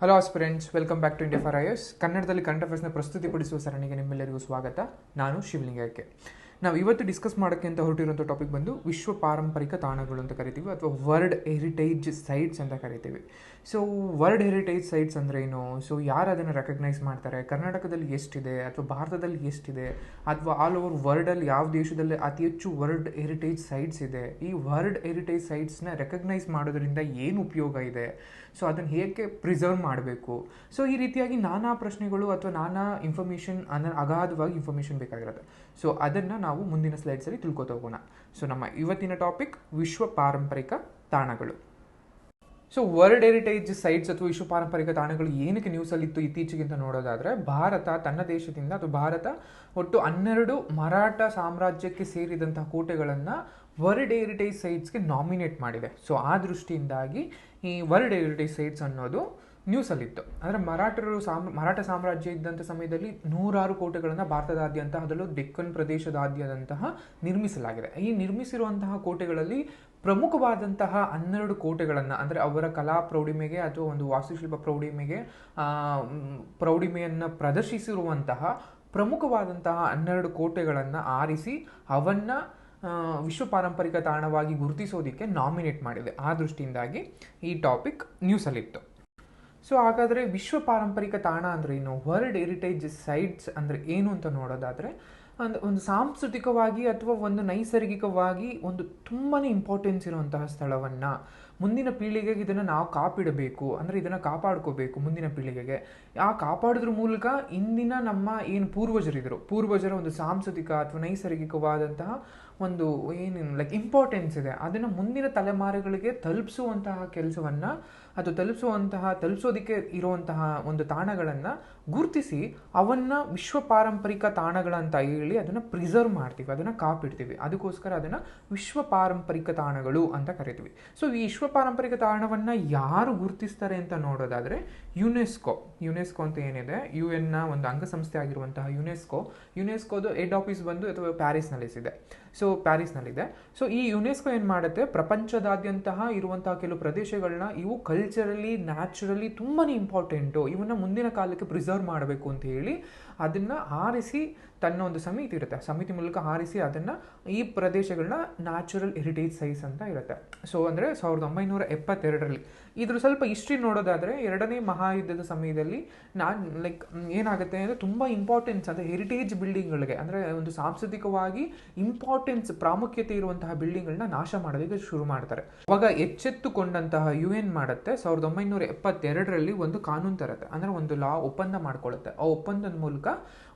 Hello friends welcome back to India for IAS ಕನ್ನಡದಲ್ಲಿ ಕನ್ನಡ ಅಫೇರ್ಸ್ನ ಪ್ರಸ್ತುತಿಪಡಿಸುವ ಸರಣಿಗೆ ನಿಮ್ಮೆಲ್ಲರಿಗೂ ಸ್ವಾಗತ. ನಾನು ಶಿವಲಿಂಗಕ್ಕೆ ನಾವು ಇವತ್ತು ಡಿಸ್ಕಸ್ ಮಾಡೋಕ್ಕೆ ಅಂತ ಹೊರಟಿರುವಂಥ ಟಾಪಿಕ್ ಬಂದು ವಿಶ್ವ ಪಾರಂಪರಿಕ ತಾಣಗಳು ಅಂತ ಕರಿತೀವಿ, ಅಥವಾ ವರ್ಲ್ಡ್ ಹೆರಿಟೇಜ್ ಸೈಟ್ಸ್ ಅಂತ ಕರಿತೀವಿ. ಸೊ ವರ್ಲ್ಡ್ ಹೆರಿಟೇಜ್ ಸೈಟ್ಸ್ ಅಂದರೆ ಏನು? ಸೊ ಯಾರು ಅದನ್ನು ರೆಕಗ್ನೈಸ್ ಮಾಡ್ತಾರೆ? ಕರ್ನಾಟಕದಲ್ಲಿ ಎಷ್ಟಿದೆ? ಅಥವಾ ಭಾರತದಲ್ಲಿ ಎಷ್ಟಿದೆ? ಅಥವಾ ಆಲ್ ಓವರ್ ವರ್ಲ್ಡಲ್ಲಿ ಯಾವ ದೇಶದಲ್ಲಿ ಅತಿ ಹೆಚ್ಚು ವರ್ಲ್ಡ್ ಹೆರಿಟೇಜ್ ಸೈಟ್ಸ್ ಇದೆ? ಈ ವರ್ಲ್ಡ್ ಹೆರಿಟೇಜ್ ಸೈಟ್ಸ್ನ ರೆಕಗ್ನೈಸ್ ಮಾಡೋದ್ರಿಂದ ಏನು ಉಪಯೋಗ ಇದೆ? ಸೊ ಅದನ್ನು ಹೇಗೆ ಪ್ರಿಸರ್ವ್ ಮಾಡಬೇಕು? ಸೊ ಈ ರೀತಿಯಾಗಿ ನಾನಾ ಪ್ರಶ್ನೆಗಳು ಅಥವಾ ನಾನಾ ಇನ್ಫಾರ್ಮೇಷನ್ ಅನ್ನ ಅಗಾಧವಾಗಿ ಇನ್ಫಾರ್ಮೇಷನ್ ಬೇಕಾಗಿರುತ್ತೆ. ಸೊ ಅದನ್ನು ನಾವು ಮುಂದಿನ ಸ್ಲೈಡ್ಸಲ್ಲಿ ತಿಳ್ಕೊತ ಹೋಗೋಣ. ಸೊ ನಮ್ಮ ಇವತ್ತಿನ ಟಾಪಿಕ್ ವಿಶ್ವ ಪಾರಂಪರಿಕ ತಾಣಗಳು. ಸೊ ವರ್ಲ್ಡ್ ಹೆರಿಟೇಜ್ ಸೈಟ್ಸ್ ಅಥವಾ ವಿಶ್ವ ಪಾರಂಪರಿಕ ತಾಣಗಳು ಏನಕ್ಕೆ ನ್ಯೂಸಲ್ಲಿತ್ತು ಇತ್ತೀಚೆಗಿಂತ ನೋಡೋದಾದರೆ, ಭಾರತ ತನ್ನ ದೇಶದಿಂದ ಅಥವಾ ಭಾರತ ಒಟ್ಟು ಹನ್ನೆರಡು ಮರಾಠ ಸಾಮ್ರಾಜ್ಯಕ್ಕೆ ಸೇರಿದಂತಹ ಕೋಟೆಗಳನ್ನು ವರ್ಲ್ಡ್ ಹೆರಿಟೇಜ್ ಸೈಟ್ಸ್ಗೆ ನಾಮಿನೇಟ್ ಮಾಡಿದೆ. ಸೊ ಆ ದೃಷ್ಟಿಯಿಂದಾಗಿ ಈ ವರ್ಲ್ಡ್ ಹೆರಿಟೇಜ್ ಸೈಟ್ಸ್ ಅನ್ನೋದು ನ್ಯೂಸಲ್ಲಿತ್ತು. ಅಂದರೆ ಮರಾಠರು ಸಾಮ್, ಮರಾಠ ಸಾಮ್ರಾಜ್ಯ ಇದ್ದಂಥ ಸಮಯದಲ್ಲಿ ನೂರಾರು ಕೋಟೆಗಳನ್ನು ಭಾರತದಾದ್ಯಂತ ಅದರಲ್ಲೂ ಡೆಕ್ಕನ್ ಪ್ರದೇಶದಾದ್ಯಂತಹ ನಿರ್ಮಿಸಲಾಗಿದೆ. ಈ ನಿರ್ಮಿಸಿರುವಂತಹ ಕೋಟೆಗಳಲ್ಲಿ ಪ್ರಮುಖವಾದಂತಹ ಹನ್ನೆರಡು ಕೋಟೆಗಳನ್ನು, ಅಂದರೆ ಅವರ ಕಲಾ ಪ್ರೌಢಿಮೆಗೆ ಅಥವಾ ಒಂದು ವಾಸ್ತುಶಿಲ್ಪ ಪ್ರೌಢಿಮೆಗೆ ಪ್ರೌಢಿಮೆಯನ್ನು ಪ್ರದರ್ಶಿಸಿರುವಂತಹ ಪ್ರಮುಖವಾದಂತಹ ಹನ್ನೆರಡು ಕೋಟೆಗಳನ್ನು ಆರಿಸಿ ಅವನ್ನ ವಿಶ್ವ ಪಾರಂಪರಿಕ ತಾಣವಾಗಿ ಗುರುತಿಸೋದಕ್ಕೆ ನಾಮಿನೇಟ್ ಮಾಡಿದೆ. ಆ ದೃಷ್ಟಿಯಿಂದಾಗಿ ಈ ಟಾಪಿಕ್ ನ್ಯೂಸಲ್ಲಿತ್ತು. ಸೊ ಹಾಗಾದರೆ ವಿಶ್ವ ಪಾರಂಪರಿಕ ತಾಣ ಅಂದರೆ ಏನು? ವರ್ಲ್ಡ್ ಹೆರಿಟೇಜ್ ಸೈಟ್ಸ್ ಅಂದರೆ ಏನು ಅಂತ ನೋಡೋದಾದರೆ ಒಂದು ಒಂದು ಸಾಂಸ್ಕೃತಿಕವಾಗಿ ಅಥವಾ ಒಂದು ನೈಸರ್ಗಿಕವಾಗಿ ಒಂದು ತುಂಬಾ ಇಂಪಾರ್ಟೆನ್ಸ್ ಇರುವಂತಹ ಸ್ಥಳವನ್ನು ಮುಂದಿನ ಪೀಳಿಗೆಗೆ ಇದನ್ನು ನಾವು ಕಾಪಿಡಬೇಕು, ಅಂದರೆ ಇದನ್ನು ಕಾಪಾಡ್ಕೋಬೇಕು ಮುಂದಿನ ಪೀಳಿಗೆಗೆ. ಆ ಕಾಪಾಡೋದ್ರ ಮೂಲಕ ಇಂದಿನ ನಮ್ಮ ಏನು ಪೂರ್ವಜರಿದ್ದರು ಪೂರ್ವಜರ ಒಂದು ಸಾಂಸ್ಕೃತಿಕ ಅಥವಾ ನೈಸರ್ಗಿಕವಾದಂತಹ ಒಂದು ಏನು ಲೈಕ್ ಇಂಪಾರ್ಟೆನ್ಸ್ ಇದೆ. ಅದನ್ನು ಮುಂದಿನ ತಲೆಮಾರುಗಳಿಗೆ ತಲುಪಿಸುವಂತಹ ಕೆಲಸವನ್ನು, ಅದು ತಲುಪಿಸುವಂತಹ, ತಲುಪಿಸೋದಕ್ಕೆ ಇರುವಂತಹ ಒಂದು ತಾಣಗಳನ್ನು ಗುರುತಿಸಿ ಅವನ್ನು ವಿಶ್ವ ಪಾರಂಪರಿಕ ತಾಣಗಳಂತ ಹೇಳಿ ಅದನ್ನು ಪ್ರಿಸರ್ವ್ ಮಾಡ್ತೀವಿ, ಅದನ್ನು ಕಾಪಿಡ್ತೀವಿ. ಅದಕ್ಕೋಸ್ಕರ ಅದನ್ನು ವಿಶ್ವ ಪಾರಂಪರಿಕ ತಾಣಗಳು ಅಂತ ಕರಿತೀವಿ. ಸೊ ಈ ವಿಶ್ವ ಪಾರಂಪರಿಕ ತಾಣವನ್ನು ಯಾರು ಗುರುತಿಸ್ತಾರೆ ಅಂತ ನೋಡೋದಾದರೆ ಯುನೆಸ್ಕೋ ಯುನೆಸ್ಕೋ ಅಂತ ಏನಿದೆ? ಯು ಎನ್ನ ಒಂದು ಅಂಗಸಂಸ್ಥೆ ಆಗಿರುವಂತಹ ಯುನೆಸ್ಕೋ. ಯುನೆಸ್ಕೋದು ಹೆಡ್ ಆಫೀಸ್ ಬಂದು ಅಥವಾ ಪ್ಯಾರಿಸ್ನಲ್ಲಿದೆ ಸೊ ಪ್ಯಾರಿಸ್ನಲ್ಲಿದೆ ಸೊ ಈ ಯುನೆಸ್ಕೋ ಏನು ಮಾಡುತ್ತೆ? ಪ್ರಪಂಚದಾದ್ಯಂತಹ ಇರುವಂತಹ ಕೆಲವು ಪ್ರದೇಶಗಳನ್ನ ಇವು ಕಲ್ಚರಲಿ ನ್ಯಾಚುರಲಿ ತುಂಬಾ ಇಂಪಾರ್ಟೆಂಟು ಇವನ್ನ ಮುಂದಿನ ಕಾಲಕ್ಕೆ ಪ್ರಿಸರ್ವ್ ಮಾಡಬೇಕು ಅಂತ ಹೇಳಿ ಅದನ್ನು ಆರಿಸಿ ತನ್ನ ಒಂದು ಸಮಿತಿ ಇರುತ್ತೆ. ಸಮಿತಿ ಮೂಲಕ ಆರಿಸಿ ಅದನ್ನು ಈ ಪ್ರದೇಶಗಳನ್ನ ನ್ಯಾಚುರಲ್ ಹೆರಿಟೇಜ್ ಸೈಟ್ಸ್ ಅಂತ ಇರುತ್ತೆ. ಸೊ ಅಂದರೆ ಸಾವಿರದ ಒಂಬೈನೂರ ಎಪ್ಪತ್ತೆರಡರಲ್ಲಿ ಇದ್ರ ಸ್ವಲ್ಪ ಹಿಸ್ಟ್ರಿ ನೋಡೋದಾದರೆ ಎರಡನೇ ಮಹಾಯುದ್ಧದ ಸಮಯದಲ್ಲಿ ನಾನು ಲೈಕ್ ಏನಾಗುತ್ತೆ ಅಂದರೆ ತುಂಬ ಇಂಪಾರ್ಟೆನ್ಸ್ ಅಂದರೆ ಹೆರಿಟೇಜ್ ಬಿಲ್ಡಿಂಗ್ಗಳಿಗೆ ಅಂದರೆ ಒಂದು ಸಾಂಸ್ಕೃತಿಕವಾಗಿ ಇಂಪಾರ್ಟೆನ್ಸ್ ಪ್ರಾಮುಖ್ಯತೆ ಇರುವಂತಹ ಬಿಲ್ಡಿಂಗ್ಗಳನ್ನ ನಾಶ ಮಾಡೋದಕ್ಕೆ ಶುರು ಮಾಡ್ತಾರೆ. ಅವಾಗ ಎಚ್ಚೆತ್ತುಕೊಂಡಂತಹ ಯು ಎನ್ ಮಾಡುತ್ತೆ, ಸಾವಿರದ ಒಂಬೈನೂರ ಎಪ್ಪತ್ತೆರಡರಲ್ಲಿ ಒಂದು ಕಾನೂನು ತರುತ್ತೆ, ಅಂದರೆ ಒಂದು ಲಾ ಒಪ್ಪಂದ ಮಾಡ್ಕೊಳ್ಳುತ್ತೆ. ಆ ಒಪ್ಪಂದದ ಮೂಲಕ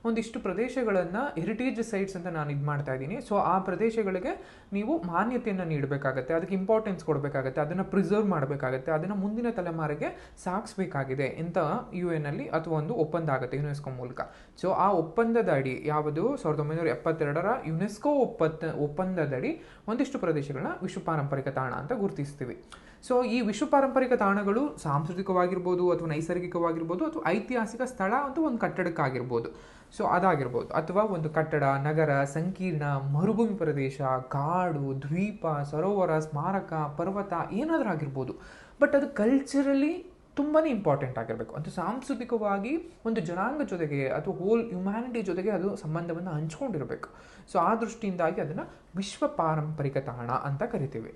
ಒಂದಿಷ್ಟು ಪ್ರದೇಶಗಳನ್ನು ಹೆರಿಟೇಜ್ ಸೈಟ್ಸ್ ಅಂತ ನಾನು ಇದು ಮಾಡ್ತಾ ಇದ್ದೀನಿ. ಸೊ ಆ ಪ್ರದೇಶಗಳಿಗೆ ನೀವು ಮಾನ್ಯತೆಯನ್ನು ನೀಡಬೇಕಾಗತ್ತೆ, ಅದಕ್ಕೆ ಇಂಪಾರ್ಟೆನ್ಸ್ ಕೊಡಬೇಕಾಗತ್ತೆ, ಅದನ್ನು ಪ್ರಿಸರ್ವ್ ಮಾಡಬೇಕಾಗತ್ತೆ, ಅದನ್ನು ಮುಂದಿನ ತಲೆಮಾರಿಗೆ ಸಾಗಿಸ್ಬೇಕಾಗಿದೆ ಅಂತ ಯು ಎನ್ ಅಲ್ಲಿ ಅಥವಾ ಒಂದು ಒಪ್ಪಂದ ಆಗುತ್ತೆ ಯುನೆಸ್ಕೋ ಮೂಲಕ. ಸೊ ಆ ಒಪ್ಪಂದದ ಅಡಿ ಯಾವುದು? ಸಾವಿರದ ಒಂಬೈನೂರ ಎಪ್ಪತ್ತೆರಡರ ಯುನೆಸ್ಕೋ ಒಪ್ಪತ್ತ ಒಪ್ಪಂದದಡಿ ಒಂದಿಷ್ಟು ಪ್ರದೇಶಗಳನ್ನ ವಿಶ್ವ ಪಾರಂಪರಿಕ ತಾಣ ಅಂತ ಗುರುತಿಸ್ತೀವಿ. ಸೊ ಈ ವಿಶ್ವ ಪಾರಂಪರಿಕ ತಾಣಗಳು ಸಾಂಸ್ಕೃತಿಕವಾಗಿರ್ಬೋದು ಅಥವಾ ನೈಸರ್ಗಿಕವಾಗಿರ್ಬೋದು ಅಥವಾ ಐತಿಹಾಸಿಕ ಸ್ಥಳ ಅಂತ ಒಂದು ಕಟ್ಟಡಕ್ಕಾಗಿರ್ಬೋದು. ಸೊ ಅದಾಗಿರ್ಬೋದು. ಅಥವಾ ಒಂದು ಕಟ್ಟಡ, ನಗರ, ಸಂಕೀರ್ಣ, ಮರುಭೂಮಿ ಪ್ರದೇಶ, ಕಾಡು, ದ್ವೀಪ, ಸರೋವರ, ಸ್ಮಾರಕ, ಪರ್ವತ ಏನಾದರೂ ಆಗಿರ್ಬೋದು. ಬಟ್ ಅದು ಕಲ್ಚರಲಿ ತುಂಬಾ ಇಂಪಾರ್ಟೆಂಟ್ ಆಗಿರಬೇಕು. ಅದು ಸಾಂಸ್ಕೃತಿಕವಾಗಿ ಒಂದು ಜನಾಂಗ ಜೊತೆಗೆ ಅಥವಾ ಹೋಲ್ ಹ್ಯುಮ್ಯಾನಿಟಿ ಜೊತೆಗೆ ಅದು ಸಂಬಂಧವನ್ನು ಹಂಚ್ಕೊಂಡಿರಬೇಕು. ಸೊ ಆ ದೃಷ್ಟಿಯಿಂದಾಗಿ ಅದನ್ನು ವಿಶ್ವ ಪಾರಂಪರಿಕ ತಾಣ ಅಂತ ಕರಿತೀವಿ.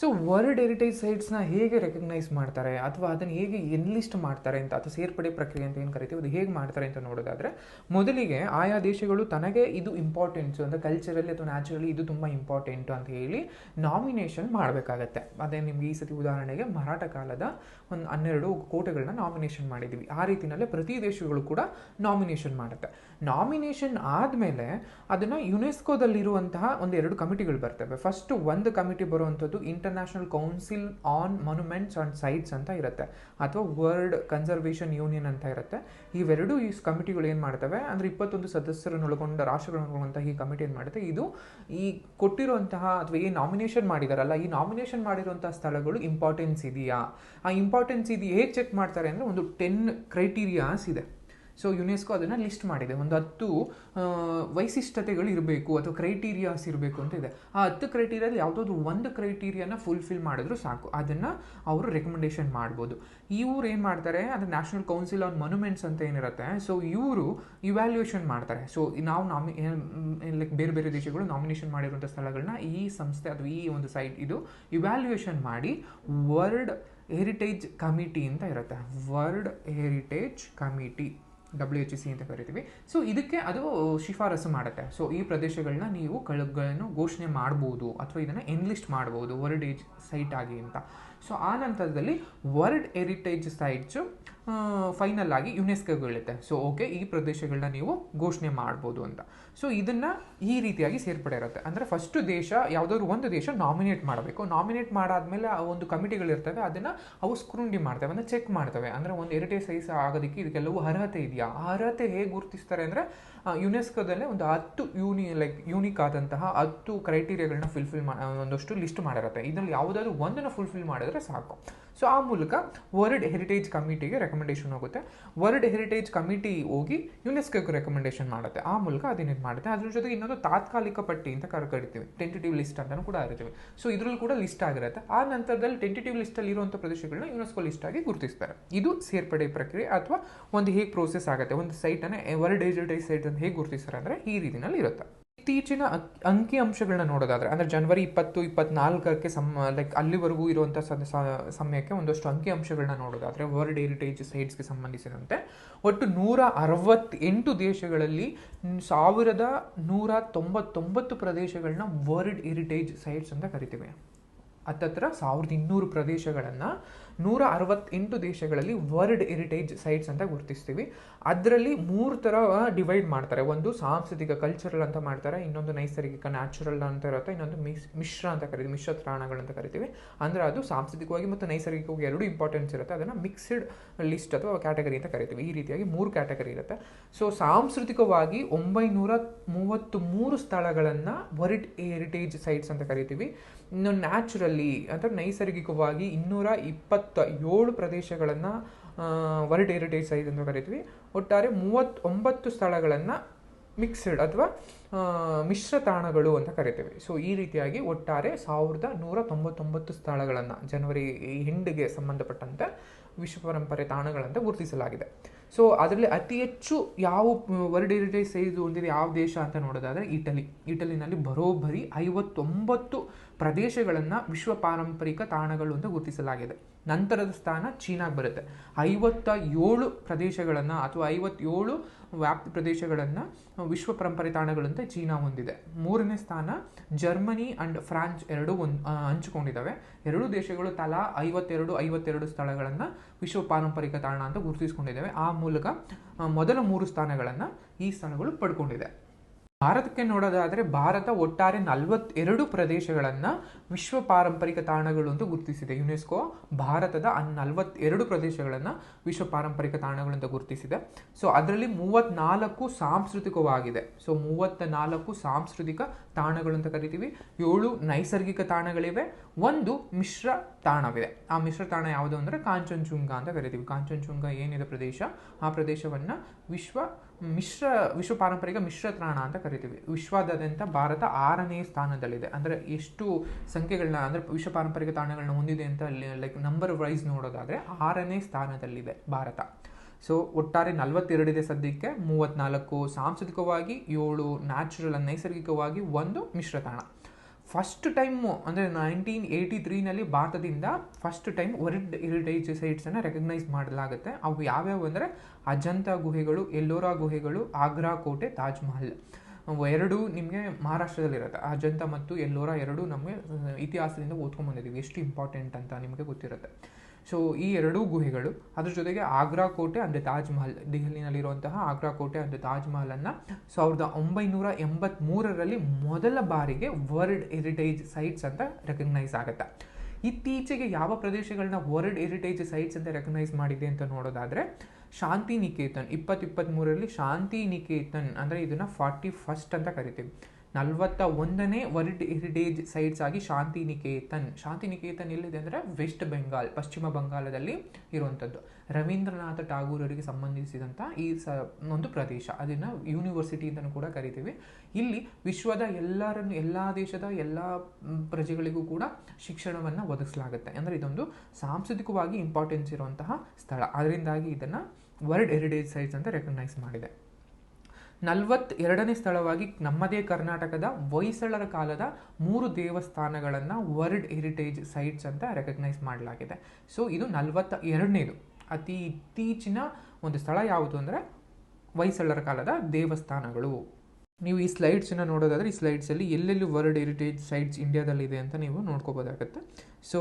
ಸೊ ವರ್ಲ್ಡ್ ಹೆರಿಟೇಜ್ ಸೈಟ್ಸ್ನ ಹೇಗೆ ರೆಕಗ್ನೈಸ್ ಮಾಡ್ತಾರೆ? ಅಥವಾ ಅದನ್ನು ಹೇಗೆ ಎನ್ಲಿಸ್ಟ್ ಮಾಡ್ತಾರೆ ಅಂತ, ಅಥವಾ ಸೇರ್ಪಡೆ ಪ್ರಕ್ರಿಯೆ ಅಂತ ಏನು ಕರಿತೀವಿ, ಅದು ಹೇಗೆ ಮಾಡ್ತಾರೆ ಅಂತ ನೋಡೋದಾದರೆ, ಮೊದಲಿಗೆ ಆಯಾ ದೇಶಗಳು ತನಗೆ ಇದು ಇಂಪಾರ್ಟೆಂಟ್ಸು ಅಂದರೆ ಕಲ್ಚರಲಿ ಅಥವಾ ನ್ಯಾಚುರಲಿ ಇದು ತುಂಬ ಇಂಪಾರ್ಟೆಂಟು ಅಂತ ಹೇಳಿ ನಾಮಿನೇಷನ್ ಮಾಡಬೇಕಾಗತ್ತೆ. ಅದೇ ನಿಮ್ಗೆ ಈ ಸತಿ ಉದಾಹರಣೆಗೆ ಮರಾಠ ಕಾಲದ ಒಂದು ಹನ್ನೆರಡು ಕೋಟೆಗಳನ್ನ ನಾಮಿನೇಷನ್ ಮಾಡಿದ್ದೀವಿ ಆ ರೀತಿಯಲ್ಲೇ ಪ್ರತಿ ದೇಶಗಳು ಕೂಡ ನಾಮಿನೇಷನ್ ಮಾಡುತ್ತೆ. ನಾಮಿನೇಷನ್ ಆದಮೇಲೆ ಅದನ್ನು ಯುನೆಸ್ಕೋದಲ್ಲಿರುವಂತಹ ಒಂದು ಎರಡು ಕಮಿಟಿಗಳು ಬರ್ತವೆ. ಫಸ್ಟ್ ಒಂದು ಕಮಿಟಿ ಬರುವಂಥದ್ದು international council on monuments and sites ಅಂತ ಇರುತ್ತೆ. ಅಥವಾ ವರ್ಲ್ಡ್ ಕನ್ಸರ್ವೇಷನ್ ಯೂನಿಯನ್ ಅಂತ ಇರುತ್ತೆ. ಇವೆರಡೂ ಈ ಕಮಿಟಿಗಳು ಏನು ಮಾಡ್ತವೆ? ಅಂದರೆ ಇಪ್ಪತ್ತೊಂದು ಸದಸ್ಯರನ್ನು ಒಳಗೊಂಡ ರಾಷ್ಟ್ರಗಳನ್ನು ಒಳಗೊಂಡಂತಹ ಈ ಕಮಿಟಿ ಏನು ಮಾಡುತ್ತೆ? ಇದು ಈ ಕೊಟ್ಟಿರುವಂತಹ ಅಥವಾ ಏನು ನಾಮಿನೇಷನ್ ಮಾಡಿದಾರಲ್ಲ, ಈ ನಾಮಿನೇಷನ್ ಮಾಡಿರುವಂತಹ ಸ್ಥಳಗಳು ಇಂಪಾರ್ಟೆನ್ಸ್ ಇದೆಯಾ? ಆ ಇಂಪಾರ್ಟೆನ್ಸ್ ಇದು ಹೇಗೆ ಚೆಕ್ ಮಾಡ್ತಾರೆ ಅಂದರೆ ಒಂದು ಟೆನ್ ಕ್ರೈಟೀರಿಯಾಸ್ ಇದೆ. ಸೊ ಯುನೆಸ್ಕೋ ಅದನ್ನು ಲಿಸ್ಟ್ ಮಾಡಿದೆ. ಒಂದು ಹತ್ತು ವೈಶಿಷ್ಟ್ಯತೆಗಳು ಇರಬೇಕು ಅಥವಾ ಕ್ರೈಟೀರಿಯಾಸ್ ಇರಬೇಕು ಅಂತ ಇದೆ. ಆ ಹತ್ತು ಕ್ರೈಟೀರಿಯಾದಲ್ಲಿ ಯಾವುದಾದ್ರು ಒಂದು ಕ್ರೈಟೀರಿಯಾನ ಫುಲ್ಫಿಲ್ ಮಾಡಿದ್ರು ಸಾಕು. ಅದನ್ನು ಅವರು ರೆಕಮೆಂಡೇಶನ್ ಮಾಡ್ಬೋದು. ಇವ್ರು ಏನು ಮಾಡ್ತಾರೆ? ಅಂದರೆ ನ್ಯಾಷನಲ್ ಕೌನ್ಸಿಲ್ ಆನ್ ಮನುಮೆಂಟ್ಸ್ ಅಂತ ಏನಿರುತ್ತೆ. ಸೊ ಇವರು ಇವ್ಯಾಲ್ಯೂಯೇಷನ್ ಮಾಡ್ತಾರೆ. ಸೊ ನಾವು ನಾಮಿ ಲೈಕ್ ಬೇರೆ ಬೇರೆ ದೇಶಗಳು ನಾಮಿನೇಷನ್ ಮಾಡಿರುವಂಥ ಸ್ಥಳಗಳನ್ನ ಈ ಸಂಸ್ಥೆ ಅಥವಾ ಈ ಒಂದು ಸೈಟ್ ಇದು ಇವ್ಯಾಲ್ಯೂಯೇಷನ್ ಮಾಡಿ ವರ್ಲ್ಡ್ ಹೆರಿಟೇಜ್ ಕಮಿಟಿ ಅಂತ ಇರುತ್ತೆ. World heritage committee W H C ಅಂತ ಕರಿತೀವಿ. ಸೊ ಇದಕ್ಕೆ ಅದು ಶಿಫಾರಸು ಮಾಡುತ್ತೆ. ಸೊ ಈ ಪ್ರದೇಶಗಳನ್ನ ನೀವು ಕಳಗಳನ್ನು ಘೋಷಣೆ ಮಾಡ್ಬೋದು ಅಥವಾ ಇದನ್ನು ಎನ್ಲಿಸ್ಟ್ ಮಾಡ್ಬೋದು ವರ್ಲ್ಡ್ ಏಜ್ ಸೈಟ್ ಆಗಿ ಅಂತ. ಸೊ ಆ ನಂತರದಲ್ಲಿ ವರ್ಲ್ಡ್ ಹೆರಿಟೇಜ್ ಸೈಟ್ಸು ಫೈನಲ್ ಆಗಿ ಯುನೆಸ್ಕೋಗೊಳ್ಳುತ್ತೆ ಸೊ ಓಕೆ ಈ ಪ್ರದೇಶಗಳನ್ನ ನೀವು ಘೋಷಣೆ ಮಾಡ್ಬೋದು ಅಂತ. ಸೊ ಇದನ್ನು ಈ ರೀತಿಯಾಗಿ ಸೇರ್ಪಡೆ ಇರುತ್ತೆ. ಅಂದರೆ ಫಸ್ಟು ದೇಶ, ಯಾವುದಾದ್ರು ಒಂದು ದೇಶ ನಾಮಿನೇಟ್ ಮಾಡಬೇಕು. ನಾಮಿನೇಟ್ ಮಾಡಾದ್ಮೇಲೆ ಆ ಒಂದು ಕಮಿಟಿಗಳಿರ್ತವೆ ಅದನ್ನು ಅವು ಸ್ಕ್ರೂಂಡಿ ಮಾಡ್ತವೆ. ಅಂದರೆ ಚೆಕ್ ಮಾಡ್ತವೆ. ಅಂದರೆ ಒಂದು ಹೆರಿಟೇಜ್ ಸೈಸ್ ಆಗೋದಕ್ಕೆ ಇದಕ್ಕೆಲ್ಲವೂ ಅರ್ಹತೆ ಇದೆಯಾ? ಆ ಅರ್ಹತೆ ಹೇಗೆ ಗುರುತಿಸ್ತಾರೆ ಅಂದರೆ ಯುನೆಸ್ಕೋದಲ್ಲೇ ಒಂದು ಹತ್ತು ಯೂನಿ ಲೈಕ್ ಯೂನಿಕ್ ಆದಂತಹ ಹತ್ತು ಕ್ರೈಟೀರಿಯಾಗಳನ್ನ ಫುಲ್ಫಿಲ್ ಮಾ ಒಂದಷ್ಟು ಲಿಸ್ಟ್ ಮಾಡಿರುತ್ತೆ. ಇದರಲ್ಲಿ ಯಾವುದಾದ್ರೂ ಒಂದನ್ನು ಫುಲ್ಫಿಲ್ ಮಾಡಿದ್ರೆ ಸಾಕು. ಸೊ ಆ ಮೂಲಕ ವರ್ಲ್ಡ್ ಹೆರಿಟೇಜ್ ಕಮಿಟಿಗೆ ರೆಕಮೆಂಡೇಶನ್ ಹೋಗುತ್ತೆ. ವರ್ಲ್ಡ್ ಹೆರಿಟೇಜ್ ಕಮಿಟಿ ಹೋಗಿ ಯುನೆಸ್ಕೋಗೆ ರೆಕಮೆಂಡೇಶನ್ ಮಾಡುತ್ತೆ. ಆ ಮೂಲಕ ಅದೇನೇನು ಮಾಡುತ್ತೆ. ಅದ್ರ ಜೊತೆಗೆ ಇನ್ನೊಂದು ತಾತ್ಕಾಲಿಕ ಪಟ್ಟಿ ಅಂತ ಕರ್ ಕರಿತೀವಿ ಟೆಂಟೇಟಿವ್ ಲಿಸ್ಟ್ ಅಂತಲೂ ಕೂಡ ಇರ್ತೀವಿ ಸೊ ಇದರಲ್ಲಿ ಕೂಡ ಲಿಸ್ಟ್ ಆಗಿರುತ್ತೆ. ಆ ನಂತರದಲ್ಲಿ ಟೆಂಟಿಟಿವ್ ಲಿಸ್ಟಲ್ಲಿ ಇರುವಂಥ ಪ್ರದೇಶಗಳನ್ನ ಯುನೆಸ್ಕೋ ಲಿಸ್ಟ್ ಆಗಿ ಗುರುತಿಸ್ತಾರೆ. ಇದು ಸೇರ್ಪಡೆ ಪ್ರಕ್ರಿಯೆ ಅಥವಾ ಒಂದು ಹೇಗೆ ಪ್ರೋಸೆಸ್ ಆಗುತ್ತೆ? ಒಂದು ಸೈಟನ್ನು ವರ್ಲ್ಡ್ ಹೆರಿಟೇಜ್ ಸೈಟ್ ಹೇಗೆ ಗುರುತಿಸ್ತಾರೆ ಅಂದರೆ ಈ ರೀತಿನಲ್ಲಿ ಇರುತ್ತೆ. ಇತ್ತೀಚಿನ ಅಕ್- ಅಂಶಗಳನ್ನ ನೋಡೋದಾದ್ರೆ, ಅಂದರೆ ಜನವರಿ ಇಪ್ಪತ್ತು, ಇಪ್ಪತ್ನಾಲ್ಕಕ್ಕೆ ಸಮ್ ಲೈಕ್ ಅಲ್ಲಿವರೆಗೂ ಇರುವಂಥ ಸಮಯಕ್ಕೆ ಒಂದಷ್ಟು ಅಂಕಿ ಅಂಶಗಳನ್ನ ನೋಡೋದಾದ್ರೆ, ವರ್ಲ್ಡ್ ಹೆರಿಟೇಜ್ ಸೈಟ್ಸ್ಗೆ ಸಂಬಂಧಿಸಿದಂತೆ, ಒಟ್ಟು ನೂರ ಅರವತ್ತೆಂಟು ದೇಶಗಳಲ್ಲಿ ಸಾವಿರದ ನೂರ ತೊಂಬತ್ತೊಂಬತ್ತು ಪ್ರದೇಶಗಳನ್ನ ವರ್ಲ್ಡ್ ಹೆರಿಟೇಜ್ ಸೈಟ್ಸ್ ಅಂತ ಕರಿತೀವಿ. ಹತ್ತತ್ರ ಸಾವಿರದ ಇನ್ನೂರು ಪ್ರದೇಶಗಳನ್ನು ನೂರ ಅರವತ್ತೆಂಟು ದೇಶಗಳಲ್ಲಿ ವರ್ಲ್ಡ್ ಹೆರಿಟೇಜ್ ಸೈಟ್ಸ್ ಅಂತ ಗುರುತಿಸ್ತೀವಿ. ಅದರಲ್ಲಿ ಮೂರು ಥರ ಡಿವೈಡ್ ಮಾಡ್ತಾರೆ. ಒಂದು ಸಾಂಸ್ಕೃತಿಕ ಕಲ್ಚರಲ್ ಅಂತ ಮಾಡ್ತಾರೆ, ಇನ್ನೊಂದು ನೈಸರ್ಗಿಕ ನ್ಯಾಚುರಲ್ ಅಂತ ಇರುತ್ತೆ, ಇನ್ನೊಂದು ಮಿಸ್, ಮಿಶ್ರ ಅಂತ ಕರಿತೀವಿ, ಮಿಶ್ರ ತಾಣಗಳು ಅಂತ ಕರಿತೀವಿ. ಅಂದರೆ ಅದು ಸಾಂಸ್ಕೃತಿಕವಾಗಿ ಮತ್ತು ನೈಸರ್ಗಿಕವಾಗಿ ಎರಡು ಇಂಪಾರ್ಟೆನ್ಸ್ ಇರುತ್ತೆ. ಅದನ್ನು ಮಿಕ್ಸ್ಡ್ ಲಿಸ್ಟ್ ಅಥವಾ ಕ್ಯಾಟಗರಿ ಅಂತ ಕರಿತೀವಿ. ಈ ರೀತಿಯಾಗಿ ಮೂರು ಕ್ಯಾಟಗರಿ ಇರುತ್ತೆ. ಸೊ ಸಾಂಸ್ಕೃತಿಕವಾಗಿ ಒಂಬೈನೂರ ಮೂವತ್ತು ಮೂರು ಸ್ಥಳಗಳನ್ನು ವರ್ಲ್ಡ್ ಹೆರಿಟೇಜ್ ಸೈಟ್ಸ್ ಅಂತ ಕರಿತೀವಿ. ಇನ್ನು ನ್ಯಾಚುರಲಿ ಅಂದರೆ ನೈಸರ್ಗಿಕವಾಗಿ ಇನ್ನೂರ ಇಪ್ಪತ್ತ ಏಳು ಪ್ರದೇಶಗಳನ್ನು ವರ್ಲ್ಡ್ ಹೆರಿಟೇಜ್ ಸೈಟ್ ಅಂತ ಕರಿತೀವಿ. ಒಟ್ಟಾರೆ ಮೂವತ್ತೊಂಬತ್ತು ಸ್ಥಳಗಳನ್ನು ಮಿಕ್ಸ್ಡ್ ಅಥವಾ ಮಿಶ್ರ ತಾಣಗಳು ಅಂತ ಕರಿತೀವಿ. ಸೊ ಈ ರೀತಿಯಾಗಿ ಒಟ್ಟಾರೆ ಸಾವಿರದ ನೂರ ತೊಂಬತ್ತೊಂಬತ್ತು ಸ್ಥಳಗಳನ್ನು, ಜನವರಿ ಎಂಡಿಗೆ ಸಂಬಂಧಪಟ್ಟಂತೆ ವಿಶ್ವ ಪರಂಪರೆ ತಾಣಗಳಂತೆ ಗುರುತಿಸಲಾಗಿದೆ. ಸೊ ಅದರಲ್ಲಿ ಅತಿ ಹೆಚ್ಚು ಯಾವ ವರ್ಲ್ಡ್ ಹೆರಿಟೇಜ್ ಸೈಜ್ ಹೊಂದಿದೆ ಯಾವ ದೇಶ ಅಂತ ನೋಡೋದಾದರೆ ಇಟಲಿ. ಇಟಲಿನಲ್ಲಿ ಬರೋಬ್ಬರಿ ಐವತ್ತೊಂಬತ್ತು ಪ್ರದೇಶಗಳನ್ನು ವಿಶ್ವ ಪಾರಂಪರಿಕ ತಾಣಗಳು ಅಂತ ಗುರುತಿಸಲಾಗಿದೆ. ನಂತರದ ಸ್ಥಾನ ಚೀನಾಗೆ ಬರುತ್ತೆ. ಐವತ್ತ ಏಳು ಪ್ರದೇಶಗಳನ್ನು ಅಥವಾ ಐವತ್ತೇಳು ವ್ಯಾಪ್ತಿ ಪ್ರದೇಶಗಳನ್ನು, ವಿಶ್ವ ಪರಂಪರೆ ತಾಣಗಳಂತೆ ಚೀನಾ ಹೊಂದಿದೆ. ಮೂರನೇ ಸ್ಥಾನ ಜರ್ಮನಿ ಅಂಡ್ ಫ್ರಾನ್ಸ್ ಎರಡೂ ಒಂದು ಹಂಚಿಕೊಂಡಿದ್ದಾವೆ ಎರಡೂ ದೇಶಗಳು ತಲಾ ಐವತ್ತೆರಡು ಐವತ್ತೆರಡು ಸ್ಥಳಗಳನ್ನು ವಿಶ್ವ ಪಾರಂಪರಿಕ ತಾಣ ಅಂತ ಗುರುತಿಸ್ಕೊಂಡಿದ್ದಾವೆ ಆ ಮೂಲಕ ಮೊದಲ ಮೂರು ಸ್ಥಾನಗಳನ್ನು ಈ ಸ್ಥಾನಗಳು ಪಡ್ಕೊಂಡಿದೆ. ಭಾರತಕ್ಕೆ ನೋಡೋದಾದರೆ ಭಾರತ ಒಟ್ಟಾರೆ ನಲವತ್ತೆರಡು ಪ್ರದೇಶಗಳನ್ನು ವಿಶ್ವ ಪಾರಂಪರಿಕ ತಾಣಗಳು ಅಂತ ಗುರುತಿಸಿದೆ. ಯುನೆಸ್ಕೋ ಭಾರತದ ನಲವತ್ತೆರಡು ಪ್ರದೇಶಗಳನ್ನು ವಿಶ್ವ ಪಾರಂಪರಿಕ ತಾಣಗಳು ಅಂತ ಗುರುತಿಸಿದೆ. ಸೊ ಅದರಲ್ಲಿ ಮೂವತ್ನಾಲ್ಕು ಸಾಂಸ್ಕೃತಿಕವಾಗಿದೆ. ಸೊ ಮೂವತ್ತ ನಾಲ್ಕು ಸಾಂಸ್ಕೃತಿಕ ತಾಣಗಳು ಅಂತ ಕರಿತೀವಿ. ಏಳು ನೈಸರ್ಗಿಕ ತಾಣಗಳಿವೆ. ಒಂದು ಮಿಶ್ರ ತಾಣವಿದೆ. ಆ ಮಿಶ್ರ ತಾಣ ಯಾವುದು ಅಂದರೆ ಕಾಂಚನಚುಂಗ ಅಂತ ಕರಿತೀವಿ. ಕಾಂಚನಚುಂಗ ಏನಿದೆ ಪ್ರದೇಶ? ಆ ಪ್ರದೇಶವನ್ನು ವಿಶ್ವ ಮಿಶ್ರ ವಿಶ್ವ ಪಾರಂಪರಿಕ ಮಿಶ್ರ ತಾಣ ಅಂತ ಕರಿತೀವಿ. ವಿಶ್ವದಾದ್ಯಂತ ಭಾರತ ಆರನೇ ಸ್ಥಾನದಲ್ಲಿದೆ. ಅಂದರೆ ಎಷ್ಟು ಸಂಖ್ಯೆಗಳನ್ನ ಅಂದರೆ ವಿಶ್ವ ಪಾರಂಪರಿಕ ತಾಣಗಳನ್ನ ಹೊಂದಿದೆ ಅಂತ ಲೈಕ್ ನಂಬರ್ ವೈಸ್ ನೋಡೋದಾದರೆ ಆರನೇ ಸ್ಥಾನದಲ್ಲಿದೆ ಭಾರತ. ಸೊ ಒಟ್ಟಾರೆ ನಲವತ್ತೆರಡಿದೆ ಸದ್ಯಕ್ಕೆ ಮೂವತ್ನಾಲ್ಕು ಸಾಂಸ್ಕೃತಿಕವಾಗಿ, ಏಳು ನ್ಯಾಚುರಲ್ ನೈಸರ್ಗಿಕವಾಗಿ ಒಂದು ಮಿಶ್ರ ತಾಣ ಫಸ್ಟ್ ಟೈಮು ಅಂದರೆ ನೈನ್ಟೀನ್ ಏಯ್ಟಿ ತ್ರೀನಲ್ಲಿ ಭಾರತದಿಂದ ಫಸ್ಟ್ ಟೈಮ್ ವರ್ಲ್ಡ್ ಹೆರಿಟೇಜ್ ಸೈಟ್ಸನ್ನು ರೆಕಗ್ನೈಸ್ ಮಾಡಲಾಗುತ್ತೆ. ಅವು ಯಾವ್ಯಾವು ಅಂದರೆ ಅಜಂತಾ ಗುಹೆಗಳು, ಎಲ್ಲೋರಾ ಗುಹೆಗಳು, ಆಗ್ರಾ ಕೋಟೆ, ತಾಜ್ ಮಹಲ್. ಎರಡು ನಿಮಗೆ ಮಹಾರಾಷ್ಟ್ರದಲ್ಲಿರುತ್ತೆ. ಅಜಂತಾ ಮತ್ತು ಎಲ್ಲೋರಾ ಎರಡು ನಮಗೆ ಇತಿಹಾಸದಿಂದ ಓದ್ಕೊಂಡ್ಬಂದಿದ್ದೀವಿ ಎಷ್ಟು ಇಂಪಾರ್ಟೆಂಟ್ ಅಂತ ನಿಮಗೆ ಗೊತ್ತಿರುತ್ತೆ. ಸೊ ಈ ಎರಡೂ ಗುಹೆಗಳು ಅದ್ರ ಜೊತೆಗೆ ಆಗ್ರಾ ಕೋಟೆ ಅಂದರೆ ತಾಜ್ ಮಹಲ್ ದೆಹಲಿನಲ್ಲಿರುವಂತಹ ಆಗ್ರಾ ಕೋಟೆ ಅಂದರೆ ತಾಜ್ ಮಹಲನ್ನು ಸಾವಿರದ ಒಂಬೈನೂರ ಎಂಬತ್ತ್ಮೂರರಲ್ಲಿ ಮೊದಲ ಬಾರಿಗೆ ವರ್ಲ್ಡ್ ಹೆರಿಟೇಜ್ ಸೈಟ್ಸ್ ಅಂತ ರೆಕಗ್ನೈಸ್ ಆಗುತ್ತೆ. ಇತ್ತೀಚೆಗೆ ಯಾವ ಪ್ರದೇಶಗಳನ್ನ ವರ್ಲ್ಡ್ ಹೆರಿಟೇಜ್ ಸೈಟ್ಸ್ ಅಂತ ರೆಕಗ್ನೈಸ್ ಮಾಡಿದೆ ಅಂತ ನೋಡೋದಾದರೆ ಶಾಂತಿ ನಿಕೇತನ್ ಇಪ್ಪತ್ತು ಇಪ್ಪತ್ತ್ಮೂರರಲ್ಲಿ ಶಾಂತಿ ನಿಕೇತನ್ ಅಂದರೆ ಇದನ್ನು ಫಾರ್ಟಿ ಫಸ್ಟ್ ಅಂತ ಕರಿತೀವಿ. ನಲವತ್ತ ಒಂದನೇ ವರ್ಲ್ಡ್ ಹೆರಿಟೇಜ್ ಸೈಟ್ಸ್ ಆಗಿ ಶಾಂತಿನಿಕೇತನ್. ಶಾಂತಿನಿಕೇತನ್ ಎಲ್ಲಿದೆ ಅಂದರೆ ವೆಸ್ಟ್ ಬೆಂಗಾಲ್, ಪಶ್ಚಿಮ ಬಂಗಾಳದಲ್ಲಿ ಇರುವಂಥದ್ದು ರವೀಂದ್ರನಾಥ ಟಾಗೂರರಿಗೆ ಸಂಬಂಧಿಸಿದಂಥ ಈ ಸ, ಒಂದು ಪ್ರದೇಶ. ಅದನ್ನು ಯೂನಿವರ್ಸಿಟಿ ಅಂತಲೂ ಕೂಡ ಕರಿತೀವಿ. ಇಲ್ಲಿ ವಿಶ್ವದ ಎಲ್ಲರನ್ನು, ಎಲ್ಲ ದೇಶದ ಎಲ್ಲ ಪ್ರಜೆಗಳಿಗೂ ಕೂಡ ಶಿಕ್ಷಣವನ್ನು ಒದಗಿಸಲಾಗುತ್ತೆ. ಅಂದರೆ ಇದೊಂದು ಸಾಂಸ್ಕೃತಿಕವಾಗಿ ಇಂಪಾರ್ಟೆನ್ಸ್ ಇರುವಂತಹ ಸ್ಥಳ. ಅದರಿಂದಾಗಿ ಇದನ್ನು ವರ್ಲ್ಡ್ ಹೆರಿಟೇಜ್ ಸೈಟ್ಸ್ ಅಂತ ರೆಕಗ್ನೈಸ್ ಮಾಡಿದೆ. ನಲವತ್ತೆರಡನೇ ಸ್ಥಳವಾಗಿ ನಮ್ಮದೇ ಕರ್ನಾಟಕದ ಹೊಯ್ಸಳರ ಕಾಲದ ಮೂರು ದೇವಸ್ಥಾನಗಳನ್ನು ವರ್ಲ್ಡ್ ಹೆರಿಟೇಜ್ ಸೈಟ್ಸ್ ಅಂತ ರೆಕಗ್ನೈಸ್ ಮಾಡಲಾಗಿದೆ. ಸೊ ಇದು ನಲವತ್ತ ಎರಡನೇದು ಅತಿ ಇತ್ತೀಚಿನ ಒಂದು ಸ್ಥಳ ಯಾವುದು ಅಂದರೆ ಹೊಯ್ಸಳರ ಕಾಲದ ದೇವಸ್ಥಾನಗಳು. ನೀವು ಈ ಸ್ಲೈಡ್ಸನ್ನು ನೋಡೋದಾದರೆ ಈ ಸ್ಲೈಡ್ಸಲ್ಲಿ ಎಲ್ಲೆಲ್ಲಿ ವರ್ಲ್ಡ್ ಹೆರಿಟೇಜ್ ಸೈಟ್ಸ್ ಇಂಡಿಯಾದಲ್ಲಿದೆ ಅಂತ ನೀವು ನೋಡ್ಕೋಬೋದಾಗುತ್ತೆ. ಸೊ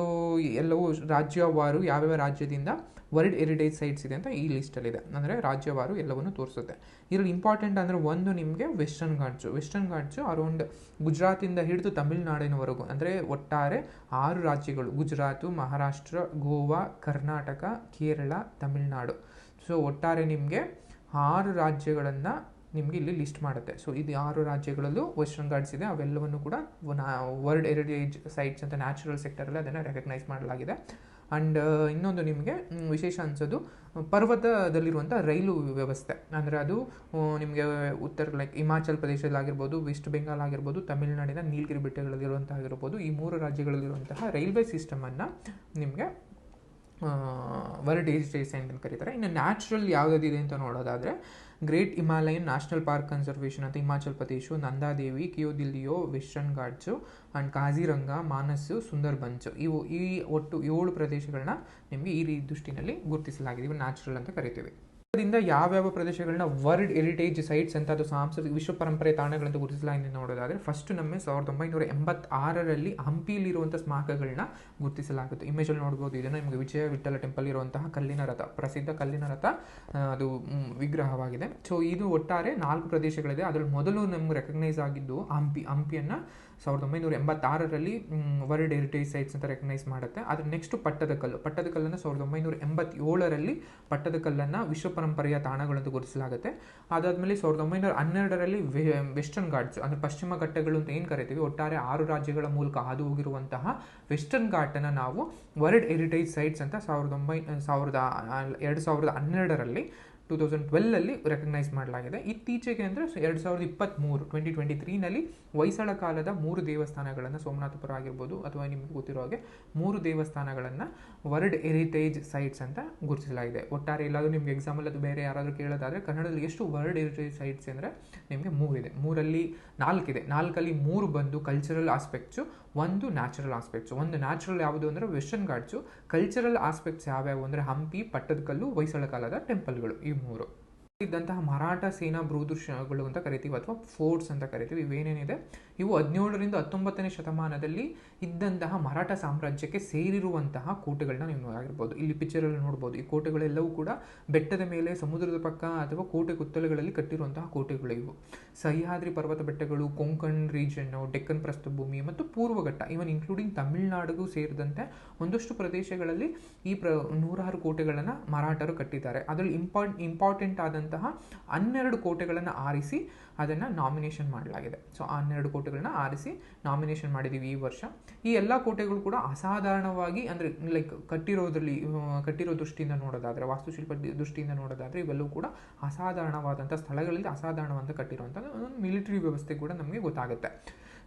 ಎಲ್ಲವೂ ರಾಜ್ಯವಾರು ಯಾವ್ಯಾವ ರಾಜ್ಯದಿಂದ ವರ್ಲ್ಡ್ ಹೆರಿಟೇಜ್ ಸೈಟ್ಸ್ ಇದೆ ಅಂತ ಈ ಲಿಸ್ಟಲ್ಲಿದೆ ಅಂದರೆ ರಾಜ್ಯವಾರು ಎಲ್ಲವನ್ನು ತೋರಿಸುತ್ತೆ. ಇದರಲ್ಲಿ ಇಂಪಾರ್ಟೆಂಟ್ ಅಂದರೆ ಒಂದು ನಿಮಗೆ Western Ghats Western Ghats around ಗುಜರಾತಿಂದ ಹಿಡಿದು ತಮಿಳುನಾಡಿನವರೆಗೂ, ಅಂದರೆ ಒಟ್ಟಾರೆ ಆರು ರಾಜ್ಯಗಳು. ಗುಜರಾತು, ಮಹಾರಾಷ್ಟ್ರ, ಗೋವಾ, ಕರ್ನಾಟಕ, ಕೇರಳ, ತಮಿಳುನಾಡು. ಸೊ ಒಟ್ಟಾರೆ ನಿಮಗೆ ಆರು ರಾಜ್ಯಗಳನ್ನು ನಿಮಗೆ ಇಲ್ಲಿ ಲಿಸ್ಟ್ ಮಾಡುತ್ತೆ. ಸೊ ಇದು ಆರು ರಾಜ್ಯಗಳಲ್ಲೂ ವೆಸ್ಟರ್ನ್ ಗಾರ್ಡ್ಸ್ ಇದೆ. ಅವೆಲ್ಲವನ್ನು ಕೂಡ ವರ್ಲ್ಡ್ ಹೆರಿಟೇಜ್ ಸೈಟ್ಸ್ ಅಂತ ನ್ಯಾಚುರಲ್ ಸೆಕ್ಟರಲ್ಲಿ ಅದನ್ನು ರೆಕಗ್ನೈಸ್ ಮಾಡಲಾಗಿದೆ. ಆ್ಯಂಡ್ ಇನ್ನೊಂದು ನಿಮಗೆ ವಿಶೇಷ ಅನಿಸೋದು ಪರ್ವತದಲ್ಲಿರುವಂಥ ರೈಲು ವ್ಯವಸ್ಥೆ. ಅಂದರೆ ಅದು ನಿಮಗೆ ಉತ್ತರ ಲೈಕ್ ಹಿಮಾಚಲ್ ಪ್ರದೇಶದಲ್ಲಾಗಿರ್ಬೋದು ವೆಸ್ಟ್ ಬೆಂಗಾಲ್ ಆಗಿರ್ಬೋದು, ತಮಿಳುನಾಡಿನ ನೀಲಗಿರಿ ಬೆಟ್ಟಗಳಲ್ಲಿರುವಂಥ ಆಗಿರ್ಬೋದು ಈ ಮೂರು ರಾಜ್ಯಗಳಲ್ಲಿರುವಂತಹ ರೈಲ್ವೆ ಸಿಸ್ಟಮನ್ನು ನಿಮಗೆ ವರ್ಲ್ಡ್ ಹೆರಿಟೇಜ್ ಸೈಟ್ ಅಂತ ಕರೀತಾರೆ. ಇನ್ನು ನ್ಯಾಚುರಲ್ ಯಾವುದಿದೆ ಅಂತ ನೋಡೋದಾದರೆ great Himalayan national park conservation ಅಂತ Himachal Pradesh, Nanda Devi, ಕಿಯೋದಿಲ್ಲಿಯೋ, Western Ghats and Kaziranga, Manas, Sundarbans. ಇವು ಈ ಒಟ್ಟು ಏಳು ಪ್ರದೇಶಗಳನ್ನ ನಿಮಗೆ ಈ ರೀತಿ ದೃಷ್ಟಿನಲ್ಲಿ ಗುರುತಿಸಲಾಗಿದೆ. ಇವು ನ್ಯಾಚುರಲ್ ಅಂತ ಕರಿತೀವಿ. ಇದರಿಂದ ಯಾವ್ಯಾವ ಪ್ರದೇಶಗಳನ್ನ ವರ್ಲ್ಡ್ ಹೆರಿಟೇಜ್ ಸೈಟ್ಸ್ ಅಂತ ಅದು ಸಾಂಸ್ಕೃತಿಕ ವಿಶ್ವ ಪರಂಪರೆ ತಾಣಗಳಂತ ಗುರುತಿಸಲಾಗಿದೆ ನೋಡೋದಾದರೆ ಫಸ್ಟ್ ನಮ್ಮ ಸಾವಿರದ ಒಂಬೈನೂರ ಎಂಬತ್ತಾರರಲ್ಲಿ ಹಂಪಿಲಿರುವಂಥ ಸ್ಮಾರಕಗಳನ್ನ ಗುರುತಿಸಲಾಗುತ್ತೆ. ಇಮೇಜಲ್ಲಿ ನೋಡಬಹುದು ಇದನ್ನ ನಿಮಗೆ ವಿಜಯ ವಿಠಲ ಟೆಂಪಲ್ ಇರುವಂತಹ ಕಲ್ಲಿನ ರಥ, ಪ್ರಸಿದ್ಧ ಕಲ್ಲಿನ ರಥ ಅದು ವಿಗ್ರಹವಾಗಿದೆ. ಸೊ ಇದು ಒಟ್ಟಾರೆ ನಾಲ್ಕು ಪ್ರದೇಶಗಳಿದೆ. ಅದರಲ್ಲಿ ಮೊದಲು ನಮ್ಗೆ ರೆಕಗ್ನೈಸ್ ಆಗಿದ್ದು ಹಂಪಿ, ಹಂಪಿಯನ್ನ ಸಾವಿರದ ಒಂಬೈನೂರ ಎಂಬತ್ತಾರರಲ್ಲಿ ವರ್ಲ್ಡ್ ಹೆರಿಟೇಜ್ ಸೈಟ್ಸ್ ಅಂತ ರೆಕಗ್ನೈಸ್ ಮಾಡುತ್ತೆ. ಅದ್ರ ನೆಕ್ಸ್ಟ್ ಪಟ್ಟದಕಲ್ಲು, ಪಟ್ಟದಕಲ್ಲನ್ನು ಸಾವಿರದ ಒಂಬೈನೂರ ಎಂಬತ್ತೇಳರಲ್ಲಿ ಪಟ್ಟದಕಲ್ಲನ್ನು ವಿಶ್ವ ಪರಂಪರೆಯ ತಾಣಗಳಂತ ಗುರುತಿಸಲಾಗುತ್ತೆ. ಅದಾದಮೇಲೆ ಸಾವಿರದ ಒಂಬೈನೂರ ಹನ್ನೆರಡರಲ್ಲಿ ವೆಸ್ಟರ್ನ್ ಘಾಟ್ಸ್ ಅಂದರೆ ಪಶ್ಚಿಮ ಘಟ್ಟಗಳು ಅಂತ ಏನು ಕರಿತೀವಿ? ಒಟ್ಟಾರೆ ಆರು ರಾಜ್ಯಗಳ ಮೂಲಕ ಹಾದು ಹೋಗಿರುವಂತಹ ವೆಸ್ಟರ್ನ್ ಘಾಟನ್ನು ನಾವು ವರ್ಲ್ಡ್ ಹೆರಿಟೇಜ್ ಸೈಟ್ಸ್ ಅಂತ ಸಾವಿರದ ಒಂಬೈ, ಸಾವಿರದ ಎರಡು ಸಾವಿರದ ಹನ್ನೆರಡರಲ್ಲಿ ಟೂ ತೌಸಂಡ್ ಟ್ವೆಲ್ಲಲ್ಲಿ ರೆಕಗ್ನೈಸ್ ಮಾಡಲಾಗಿದೆ. ಇತ್ತೀಚೆಗೆ ಅಂದರೆ ಎರಡು ಸಾವಿರದ ಇಪ್ಪತ್ತ್ಮೂರು ಟ್ವೆಂಟಿ ಟ್ವೆಂಟಿ ತ್ರೀನಲ್ಲಿ ಹೊಯ್ಸಳ ಕಾಲದ ಮೂರು ದೇವಸ್ಥಾನಗಳನ್ನು ಸೋಮನಾಥಪುರ ಆಗಿರ್ಬೋದು ಅಥವಾ ನಿಮಗೆ ಗೊತ್ತಿರೋ ಹಾಗೆ ಮೂರು ದೇವಸ್ಥಾನಗಳನ್ನು ವರ್ಲ್ಡ್ ಹೆರಿಟೇಜ್ ಸೈಟ್ಸ್ ಅಂತ ಗುರುತಿಸಲಾಗಿದೆ. ಒಟ್ಟಾರೆ ಎಲ್ಲಾದರೂ ನಿಮ್ಗೆ ಎಕ್ಸಾಮಲ್ಲಿ ಅದು ಬೇರೆ ಯಾರಾದರೂ ಕೇಳೋದಾದರೆ ಕನ್ನಡದಲ್ಲಿ ಎಷ್ಟು ವರ್ಲ್ಡ್ ಹೆರಿಟೇಜ್ ಸೈಟ್ಸ್ ಅಂದರೆ ನಿಮಗೆ ಮೂರಿದೆ. ಮೂರಲ್ಲಿ ನಾಲ್ಕಿದೆ. ನಾಲ್ಕಲ್ಲಿ ಮೂರು ಬಂದು ಕಲ್ಚರಲ್ ಆಸ್ಪೆಕ್ಟ್ಸು ಒಂದು ನ್ಯಾಚುರಲ್ ಆಸ್ಪೆಕ್ಟ್ಸ್ ಒಂದು ನ್ಯಾಚುರಲ್ ಯಾವುದು ಅಂದರೆ ವೆಸ್ಟರ್ನ್ ಗಾಡ್ಸು ಕಲ್ಚರಲ್ ಆಸ್ಪೆಕ್ಟ್ಸ್ ಯಾವ್ಯಾವು ಅಂದರೆ ಹಂಪಿ, ಪಟ್ಟದಕಲ್ಲು ಹೊಯ್ಸಳ ಕಾಲದ ಟೆಂಪಲ್ಗಳು ಈ ಮೂರು. ಇದ್ದಂತಹ ಮರಾಠ ಸೇನಾ ಭೂದೃಶ್ಯಗಳು ಅಂತ ಕರಿತೀವಿ, ಅಥವಾ ಫೋರ್ಟ್ಸ್ ಅಂತ ಕರಿತೀವಿ, ಇವೇನೇನಿದೆ? ಇವು ಹದಿನೇಳರಿಂದ ಹತ್ತೊಂಬತ್ತನೇ ಶತಮಾನದಲ್ಲಿ ಇದ್ದಂತಹ ಮರಾಠ ಸಾಮ್ರಾಜ್ಯಕ್ಕೆ ಸೇರಿರುವಂತಹ ಕೋಟೆಗಳನ್ನ ನೀವು ಆಗಿರ್ಬೋದು ಇಲ್ಲಿ ಪಿಕ್ಚರಲ್ಲಿ ನೋಡ್ಬೋದು. ಈ ಕೋಟೆಗಳೆಲ್ಲವೂ ಕೂಡ ಬೆಟ್ಟದ ಮೇಲೆ, ಸಮುದ್ರದ ಪಕ್ಕ ಅಥವಾ ಕೋಟೆ ಕುತ್ತಲೆಗಳಲ್ಲಿ ಕಟ್ಟಿರುವಂತಹ ಕೋಟೆಗಳು ಇವು. ಸಹ್ಯಾದ್ರಿ ಪರ್ವತ ಬೆಟ್ಟಗಳು, ಕೊಂಕಣ್ ರೀಜನ್ನು ಡೆಕ್ಕನ್ ಪ್ರಸ್ಥಭೂಮಿ ಮತ್ತು ಪೂರ್ವಘಟ್ಟ ಇವನ್ ಇನ್ಕ್ಲೂಡಿಂಗ್ ತಮಿಳುನಾಡಿಗೂ ಸೇರಿದಂತೆ ಒಂದಷ್ಟು ಪ್ರದೇಶಗಳಲ್ಲಿ ಈ ಪ್ರ ನೂರಾರು ಕೋಟೆಗಳನ್ನು ಮರಾಠರು ಕಟ್ಟಿದ್ದಾರೆ. ಅದರಲ್ಲಿ ಇಂಪಾರ್ಟ್ ಇಂಪಾರ್ಟೆಂಟ್ ಆದಂತಹ ಹನ್ನೆರಡು ಕೋಟೆಗಳನ್ನು ಆರಿಸಿ ಅದನ್ನು ನಾಮಿನೇಷನ್ ಮಾಡಲಾಗಿದೆ. ಸೊ ಆ ಹನ್ನೆರಡು ಕೋಟೆಗಳನ್ನ ಆರಿಸಿ ನಾಮಿನೇಷನ್ ಮಾಡಿದ್ದೀವಿ ಈ ವರ್ಷ. ಈ ಎಲ್ಲ ಕೋಟೆಗಳು ಕೂಡ ಅಸಾಧಾರಣವಾಗಿ ಅಂದರೆ ಲೈಕ್ ಕಟ್ಟಿರೋದ್ರಲ್ಲಿ ಕಟ್ಟಿರೋ ದೃಷ್ಟಿಯಿಂದ ನೋಡೋದಾದರೆ, ವಾಸ್ತುಶಿಲ್ಪ ದೃಷ್ಟಿಯಿಂದ ನೋಡೋದಾದರೆ ಇವೆಲ್ಲವೂ ಕೂಡ ಅಸಾಧಾರಣವಾದಂಥ ಸ್ಥಳಗಳಲ್ಲಿ ಅಸಾಧಾರಣವಂತ ಕಟ್ಟಿರುವಂಥ ಒಂದು ಮಿಲಿಟರಿ ವ್ಯವಸ್ಥೆ ಕೂಡ ನಮಗೆ ಗೊತ್ತಾಗುತ್ತೆ.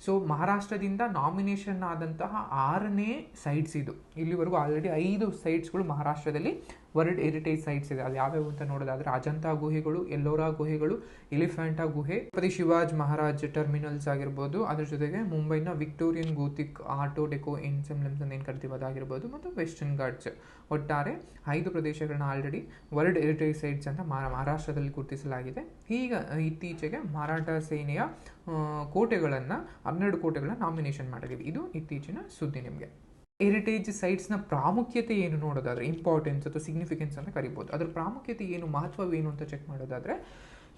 ಸೊ ಮಹಾರಾಷ್ಟ್ರದಿಂದ ನಾಮಿನೇಷನ್ ಆದಂತಹ ಆರನೇ ಸೈಟ್ಸ್ ಇದು. ಇಲ್ಲಿವರೆಗೂ ಆಲ್ರೆಡಿ ಐದು ಸೈಟ್ಸ್ಗಳು ಮಹಾರಾಷ್ಟ್ರದಲ್ಲಿ ವರ್ಲ್ಡ್ ಹೆರಿಟೇಜ್ ಸೈಟ್ಸ್ ಇದೆ. ಅದು ಯಾವ್ಯಾವು ಅಂತ ನೋಡೋದಾದ್ರೆ ಅಜಂತಾ ಗುಹೆಗಳು, ಎಲ್ಲೋರಾ ಗುಹೆಗಳು, ಎಲಿಫೆಂಟಾ ಗುಹೆ ಪರಿ ಶಿವಾಜ್ ಮಹಾರಾಜ್ ಟರ್ಮಿನಲ್ಸ್ ಆಗಿರ್ಬೋದು. ಅದ್ರ ಜೊತೆಗೆ ಮುಂಬೈನ Victorian Gothic art deco ensembles ಅಂತ ಏನು ಕರಿತೀವಿ ಅದಾಗಿರ್ಬೋದು ಮತ್ತು ವೆಸ್ಟರ್ನ್ ಘಾಟ್ಸ್. ಒಟ್ಟಾರೆ ಐದು ಪ್ರದೇಶಗಳನ್ನ ಆಲ್ರೆಡಿ ವರ್ಲ್ಡ್ ಹೆರಿಟೇಜ್ ಸೈಟ್ಸ್ ಅಂತ ಮಹಾ- ಮಹಾರಾಷ್ಟ್ರದಲ್ಲಿ ಗುರುತಿಸಲಾಗಿದೆ. ಈಗ ಇತ್ತೀಚೆಗೆ ಮರಾಠ ಸೇನೆಯ ಕೋಟೆಗಳನ್ನು, ಹನ್ನೆರಡು ಕೋಟೆಗಳನ್ನ ನಾಮಿನೇಷನ್ ಮಾಡಿದ್ದೀವಿ. ಇದು ಇತ್ತೀಚಿನ ಸುದ್ದಿ ನಿಮಗೆ. ಹೆರಿಟೇಜ್ ಸೈಟ್ಸ್ನ ಪ್ರಾಮುಖ್ಯತೆ ಏನು ನೋಡೋದಾದರೆ ಇಂಪಾರ್ಟೆನ್ಸ್ ಅಥವಾ ಸಿಗ್ನಿಫಿಕೆನ್ಸ್ ಅಂತ ಕರಿಬೋದು. ಅದರ ಪ್ರಾಮುಖ್ಯತೆ ಏನು, ಮಹತ್ವವೇನು ಅಂತ ಚೆಕ್ ಮಾಡೋದಾದ್ರೆ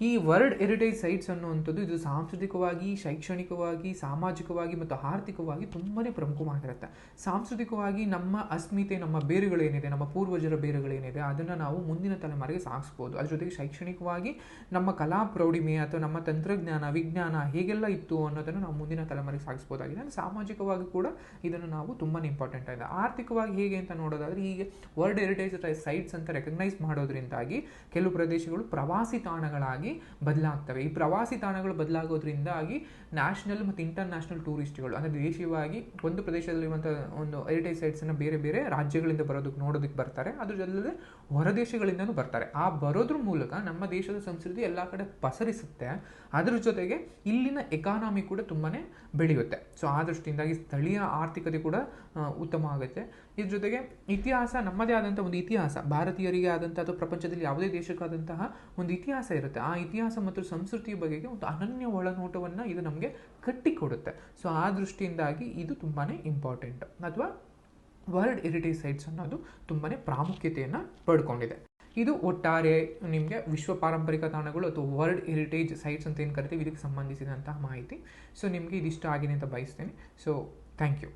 ಈ ವರ್ಲ್ಡ್ ಹೆರಿಟೇಜ್ ಸೈಟ್ಸ್ ಅನ್ನುವಂಥದ್ದು ಇದು ಸಾಂಸ್ಕೃತಿಕವಾಗಿ, ಶೈಕ್ಷಣಿಕವಾಗಿ, ಸಾಮಾಜಿಕವಾಗಿ ಮತ್ತು ಆರ್ಥಿಕವಾಗಿ ತುಂಬಾ ಪ್ರಮುಖವಾಗಿರುತ್ತೆ. ಸಾಂಸ್ಕೃತಿಕವಾಗಿ ನಮ್ಮ ಅಸ್ಮಿತೆ, ನಮ್ಮ ಬೇರುಗಳೇನಿದೆ, ನಮ್ಮ ಪೂರ್ವಜರ ಬೇರುಗಳೇನಿದೆ, ಅದನ್ನು ನಾವು ಮುಂದಿನ ತಲೆಮಾರಿಗೆ ಸಾಗಿಸ್ಬೋದು. ಅದ್ರ ಜೊತೆಗೆ ಶೈಕ್ಷಣಿಕವಾಗಿ ನಮ್ಮ ಕಲಾ ಪ್ರೌಢಿಮೆ ಅಥವಾ ನಮ್ಮ ತಂತ್ರಜ್ಞಾನ, ವಿಜ್ಞಾನ ಹೇಗೆಲ್ಲ ಇತ್ತು ಅನ್ನೋದನ್ನು ನಾವು ಮುಂದಿನ ತಲೆಮಾರಿಗೆ ಸಾಗಿಸ್ಬೋದಾಗಿದೆ. ಸಾಮಾಜಿಕವಾಗಿ ಕೂಡ ಇದನ್ನು ನಾವು ತುಂಬಾ ಇಂಪಾರ್ಟೆಂಟ್ ಆಗಿದೆ. ಆರ್ಥಿಕವಾಗಿ ಹೇಗೆ ಅಂತ ನೋಡೋದಾದ್ರೆ ಹೀಗೆ ವರ್ಲ್ಡ್ ಹೆರಿಟೇಜ್ ಸೈಟ್ಸ್ ಅಂತ ರೆಕಗ್ನೈಸ್ ಮಾಡೋದ್ರಿಂದಾಗಿ ಕೆಲವು ಪ್ರದೇಶಗಳು ಪ್ರವಾಸಿ ತಾಣಗಳಾಗಿ ಬದಲಾಗ್ತವೆ. ಈ ಪ್ರವಾಸಿ ತಾಣಗಳು ಬದಲಾಗೋದ್ರಿಂದಾಗಿ ನ್ಯಾಷನಲ್ ಮತ್ತು ಇಂಟರ್ನ್ಯಾಷನಲ್ ಟೂರಿಸ್ಟ್ಗಳು, ಅಂದರೆ ದೇಶೀಯವಾಗಿ ಒಂದು ಪ್ರದೇಶದಲ್ಲಿರುವಂಥ ಒಂದು ಹೆರಿಟೇಜ್ ಸೈಟ್ಸನ್ನು ಬೇರೆ ಬೇರೆ ರಾಜ್ಯಗಳಿಂದ ಬರೋದಕ್ಕೆ ನೋಡೋದಕ್ಕೆ ಬರ್ತಾರೆ. ಅದ್ರ ಜೊತೆಗೆ ಹೊರದೇಶಗಳಿಂದನೂ ಬರ್ತಾರೆ. ಆ ಬರೋದ್ರ ಮೂಲಕ ನಮ್ಮ ದೇಶದ ಸಂಸ್ಕೃತಿ ಎಲ್ಲ ಕಡೆ ಪಸರಿಸುತ್ತೆ. ಅದ್ರ ಜೊತೆಗೆ ಇಲ್ಲಿನ ಎಕಾನಮಿ ಕೂಡ ತುಂಬಾ ಬೆಳೆಯುತ್ತೆ. ಸೊ ಆ ದೃಷ್ಟಿಯಿಂದಾಗಿ ಸ್ಥಳೀಯ ಆರ್ಥಿಕತೆ ಕೂಡ ಉತ್ತಮ ಆಗುತ್ತೆ. ಇದ್ರ ಜೊತೆಗೆ ಇತಿಹಾಸ ನಮ್ಮದೇ ಆದಂಥ ಒಂದು ಇತಿಹಾಸ, ಭಾರತೀಯರಿಗೆ ಆದಂಥ ಅಥವಾ ಪ್ರಪಂಚದಲ್ಲಿ ಯಾವುದೇ ದೇಶಕ್ಕಾದಂತಹ ಒಂದು ಇತಿಹಾಸ ಇರುತ್ತೆ. ಆ ಇತಿಹಾಸ ಮತ್ತು ಸಂಸ್ಕೃತಿಯ ಬಗೆಗೆ ಒಂದು ಅನನ್ಯ ಒಳನೋಟವನ್ನು ಇದು ನಮಗೆ ಕಟ್ಟಿಕೊಡುತ್ತೆ. ಸೊ ಆ ದೃಷ್ಟಿಯಿಂದಾಗಿ ಇದು ತುಂಬಾ ಇಂಪಾರ್ಟೆಂಟ್ ಅಥವಾ ವರ್ಲ್ಡ್ ಹೆರಿಟೇಜ್ ಸೈಟ್ಸ್ ಅನ್ನೋದು ತುಂಬಾ ಪ್ರಾಮುಖ್ಯತೆಯನ್ನು ಪಡ್ಕೊಂಡಿದೆ. ಇದು ಒಟ್ಟಾರೆ ನಿಮಗೆ ವಿಶ್ವ ಪಾರಂಪರಿಕ ತಾಣಗಳು ಅಥವಾ ವರ್ಲ್ಡ್ ಹೆರಿಟೇಜ್ ಸೈಟ್ಸ್ ಅಂತ ಏನು ಕರಿತೀವಿ? ಇದಕ್ಕೆ ಸಂಬಂಧಿಸಿದಂತಹ ಮಾಹಿತಿ. ಸೊ ನಿಮಗೆ ಇದಿಷ್ಟ ಆಗಿದೆ ಅಂತ ಬಯಸ್ತೇನೆ. So thank you